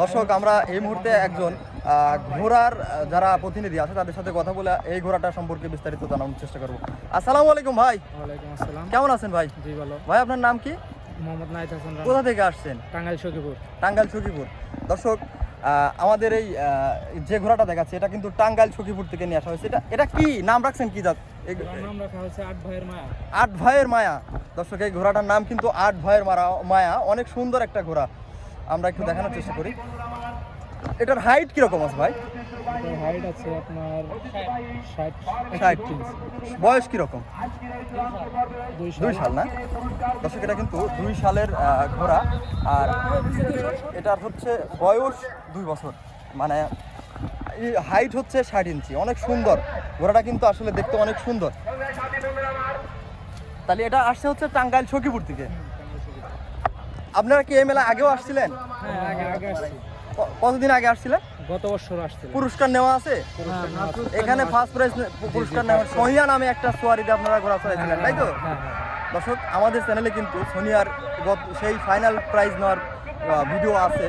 দর্শক আমরা এই মুহূর্তে একজন ঘোড়ার যারা প্রতিনিধি আছে তাদের সাথে কথা বলে এই ঘোড়াটা সম্পর্কে বিস্তারিত জানানোর চেষ্টা করব। আসসালামু আলাইকুম ভাই। আসসালাম। কেমন আছেন ভাই? জি ভালো। ভাই আপনার নাম কি? মোহাম্মদ হাসান কোথা থেকে আসছেন? টাঙ্গাইল সখীপুর। টাঙ্গাইল সখীপুর। দর্শক আমাদের এই যে ঘোড়াটা দেখাচ্ছে এটা কিন্তু টাঙ্গাইল সখীপুর থেকে নিয়ে আসা হয়েছে। এটা এটা কি? নাম রাখছেন কি জাত? নাম রাখা হয়েছে আট ভাইয়ের মায়া। আট ভাইয়ের মায়া। দর্শক এই ঘোড়াটার নাম কিন্তু আট ভাইয়ের মারা মায়া। অনেক সুন্দর একটা ঘোড়া। আমরা একটু দেখানোর চেষ্টা করি। এটার হাইট কীরকম আছে ভাই? এটার হাইট আছে আপনার ষাট ষাট। বয়স কীরকম? দুই সাল। না? দর্শক এটা কিন্তু দুই সালের ঘোড়া। আর এটার হচ্ছে বয়স দুই বছর। মানে হাইট হচ্ছে ষাট ইঞ্চি। অনেক সুন্দর। ঘোড়াটা কিন্তু আসলে দেখতে অনেক সুন্দর। তাহলে এটা আসছে হচ্ছে টাঙ্গাইল সখীপুর থেকে। আপনারা কি এই মেলা আগেও আসছিলেন? হ্যাঁ কতদিন আগে আসছিলেন? গত বছর আসছিল পুরস্কার নেওয়া আছে। এখানে ফার্স্ট প্রাইজ পুরস্কার নেওয়া সোনিয়া নামে একটা সোয়ারিতে আপনারা ঘোরা চড়াইছিলেন তাই তো? হ্যাঁ হ্যাঁ দর্শক আমাদের চ্যানেলে কিন্তু সোনিয়ার গত সেই ফাইনাল প্রাইজ নেওয়ার ভিডিও আছে।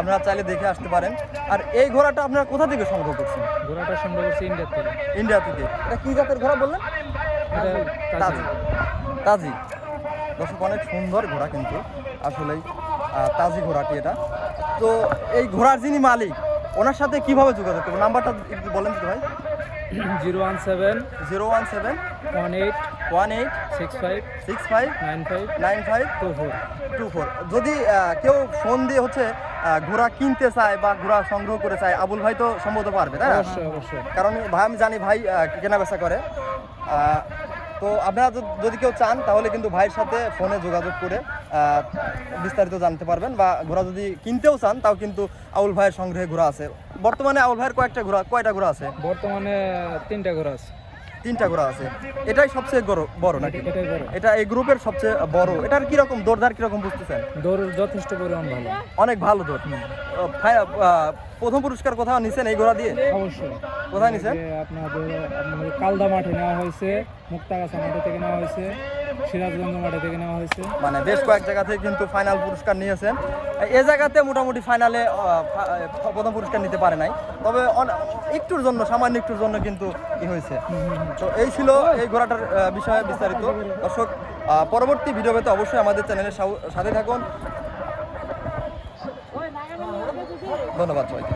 আপনারা চাইলে দেখে আসতে পারেন। আর এই ঘোড়াটা আপনারা কোথা থেকে সংগ্রহ করছেন? ঘোড়াটা সংগ্রহ করছে ইন্ডিয়ার থেকে। ইন্ডিয়া থেকে। এটা কি জাতের ঘোড়া বললেন? তাজি। তাজি। দর্শক অনেক সুন্দর ঘোড়া কিন্তু আসলেই তাজি ঘোড়াটি এটা। তো এই ঘোড়ার যিনি মালিক ওনার সাথে কীভাবে যোগাযোগ করব? নাম্বারটা একটু বলেন তো ভাই। Zero one seven zero one seven one eight one eight six five six five nine five nine five two four. Two four. যদি কেউ ফোন দিয়ে হচ্ছে ঘোড়া কিনতে চায় বা ঘোড়া সংগ্রহ করে চায় আবুল ভাই তো সম্ভবত পারবে তাই না? অবশ্যই অবশ্যই। কারণ ভাই আমি জানি ভাই কেনা বেচা করে। তো আপনারা যদি- কেউ চান, তাহলে কিন্তু ভাইয়ের সাথে ফোনে যোগাযোগ করে বিস্তারিত জানতে পারবেন বা ঘোড়া যদি কিনতেও চান, তাও কিন্তু আউল ভাইয়ের সংগ্রহে ঘোড়া আছে। বর্তমানে আউল ভাইয়ের কয়েকটা ঘোড়া কয়টা ঘোড়া আছে? বর্তমানে তিনটা ঘোড়া আছে। তিনটা ঘোড়া আছে। এটাই সবচেয়ে বড় বড় নাকি? এটা এই গ্রুপের সবচেয়ে বড়। এটার কীরকম দোরদার কীরকম বুঝতেছেন? দৌড় যথেষ্ট পরিমাণ ভালো। অনেক ভালো দৌড়। প্রথম পুরস্কার কোথাও নিছেন এই ঘোড়া দিয়ে? অবশ্যই। কোথায় নিছেন? আপনাদের কালদা মাঠে নেওয়া হয়েছে মুক্তাগাছা মাঠে থেকে নেওয়া হয়েছে। সিরাজগঞ্জ মাঠে থেকে নেওয়া হয়েছে। মানে বেশ কয়েক জায়গা থেকে কিন্তু ফাইনাল পুরস্কার নিয়েছেন। এ জায়গাতে মোটামুটি ফাইনালে প্রথম পুরস্কার নিতে পারে নাই। তবে একটুর জন্য, সামান্য একটুর জন্য কিন্তু ই হয়েছে। তো এই ছিল এই ঘোড়াটার বিষয়ে বিস্তারিত। দর্শক পরবর্তী ভিডিও পেতে অবশ্যই আমাদের চ্যানেলের সাথে থাকুন। ধন্যবাদ সবাইকে।